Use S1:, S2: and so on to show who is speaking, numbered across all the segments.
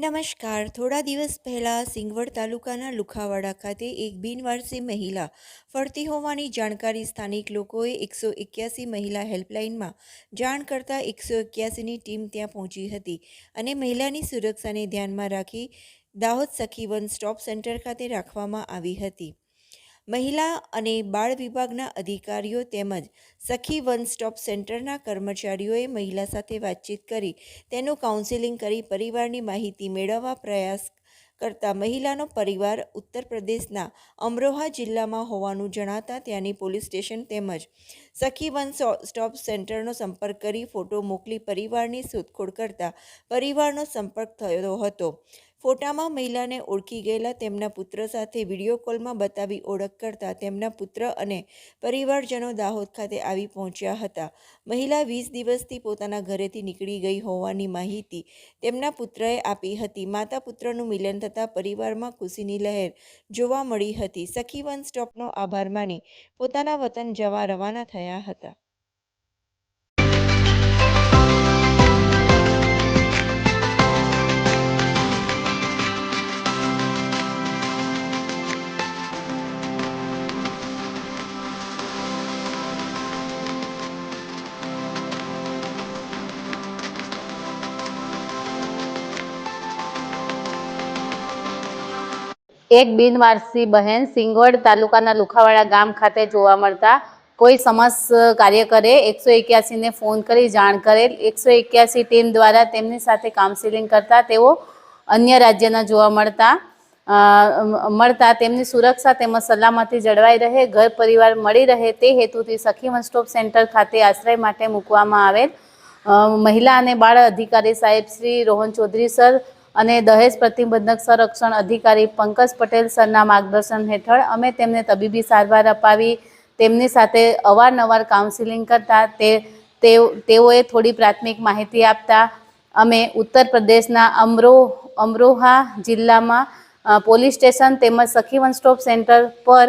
S1: નમસ્કાર. થોડા દિવસ પહેલાં સિંગવડ તાલુકાના લુખાવાડા ખાતે એક બિનવારસી મહિલા ફરતી હોવાની જાણકારી સ્થાનિક લોકોએ એકસો એક્યાસી મહિલા હેલ્પલાઇનમાં જાણ કરતાં એકસો એક્યાસીની ટીમ ત્યાં પહોંચી હતી અને મહિલાની સુરક્ષાને ધ્યાનમાં રાખી દાહોદ સખી વન સ્ટોપ સેન્ટર ખાતે રાખવામાં આવી હતી. મહિલા અને બાળ વિભાગના અધિકારીઓ તેમજ સખી વન સ્ટોપ સેન્ટરના કર્મચારીઓએ મહિલા સાથે વાતચીત કરી તેનું કાઉન્સેલિંગ કરી પરિવારની માહિતી મેળવવા પ્રયાસ કરતા મહિલાનો પરિવાર ઉત્તર પ્રદેશના અમરોહા જિલ્લામાં હોવાનું જણાતા ત્યાંની પોલીસ સ્ટેશન તેમજ સખી વન સ્ટોપ સેન્ટરનો સંપર્ક કરી ફોટો મોકલી પરિવારની શોધખોળ કરતા પરિવારનો સંપર્ક થયો હતો. ફોટામાં મહિલાને ઓળખી ગયેલા તેમના પુત્ર સાથે વીડિયો કોલમાં બતાવી ઓળખ કરતા તેમના પુત્ર અને પરિવારજનો દાહોદ ખાતે આવી પહોંચ્યા હતા. મહિલા વીસ દિવસથી પોતાના ઘરેથી નીકળી ગઈ હોવાની માહિતી તેમના પુત્રએ આપી હતી. માતા પુત્રનું મિલન થતાં પરિવારમાં ખુશીની લહેર જોવા મળી હતી. સખી વન સ્ટોપનો આભાર માની પોતાના વતન જવા રવાના થયા હતા.
S2: એક બિનવારસી બહેન સિંગવડ તાલુકાના લુખાવાડા ગામ ખાતે જોવા મળતા કોઈ સમાજ કાર્યકરે એકસો એક્યાસીને ફોન કરી, જાણ કરેલ એકસો એક્યાસી ટીમ દ્વારા તેમની સાથે કાઉન્સિલિંગ કરતા તેઓ અન્ય રાજ્યના જોવા મળતા મળતા તેમની સુરક્ષા તેમજ સલામતી જળવાઈ રહે, ઘર પરિવાર મળી રહે તે હેતુથી સખી વન સ્ટોપ સેન્ટર ખાતે આશ્રય માટે મૂકવામાં આવેલ મહિલા અને બાળ અધિકારી સાહેબ શ્રી રોહન ચૌધરી સર અને દહેજ પ્રતિબંધક સંરક્ષણ અધિકારી પંકજ પટેલ સરના માર્ગદર્શન હેઠળ અમે તેમને તબીબી સારવાર અપાવી. તેમની સાથે અવારનવાર કાઉન્સિલિંગ કરતા. તે તેઓએ થોડી પ્રાથમિક માહિતી આપતા. અમે ઉત્તર પ્રદેશના અમરો, અમરોહા જિલ્લામાં પોલીસ સ્ટેશન તેમજ સખી વન સ્ટોપ સેન્ટર પર,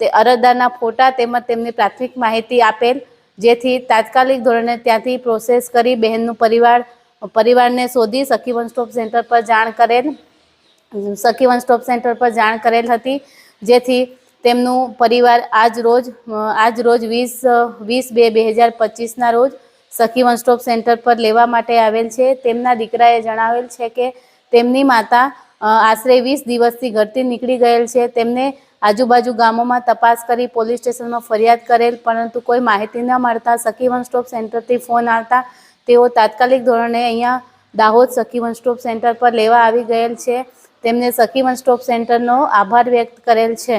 S2: તે અરજદારના ફોટા તેમજ તેમની પ્રાથમિક માહિતી આપેલ. જેથી તાત્કાલિક ધોરણે ત્યાંથી પ્રોસેસ કરી બહેનનું પરિવાર પરિવારને શોધી સખી વન સ્ટોપ સેન્ટર પર જાણ કરેલ, સખી વન સ્ટોપ સેન્ટર પર જાણ કરેલ હતી, જેથી તેમનું પરિવાર આજ રોજ આજ રોજ વીસ વીસ બે બે હજાર પચીસના રોજ સખી વન સ્ટોપ સેન્ટર પર લેવા માટે આવેલ છે. તેમના દીકરાએ જણાવેલ છે કે તેમની માતા આશરે વીસ દિવસથી ઘરથી નીકળી ગયેલ છે. તેમને આજુબાજુ ગામોમાં તપાસ કરી પોલીસ સ્ટેશનમાં ફરિયાદ કરેલ, પરંતુ કોઈ માહિતી ન મળતા સખી વન સ્ટોપ સેન્ટરથી ફોન આવતા તેઓ તાત્કાલિક ધોરણે અહીંયા દાહોદ સખી વન સ્ટોપ સેન્ટર પર લેવા આવી ગયેલ છે. તેમને સખી વન સ્ટોપ સેન્ટરનો આભાર વ્યક્ત કરેલ છે.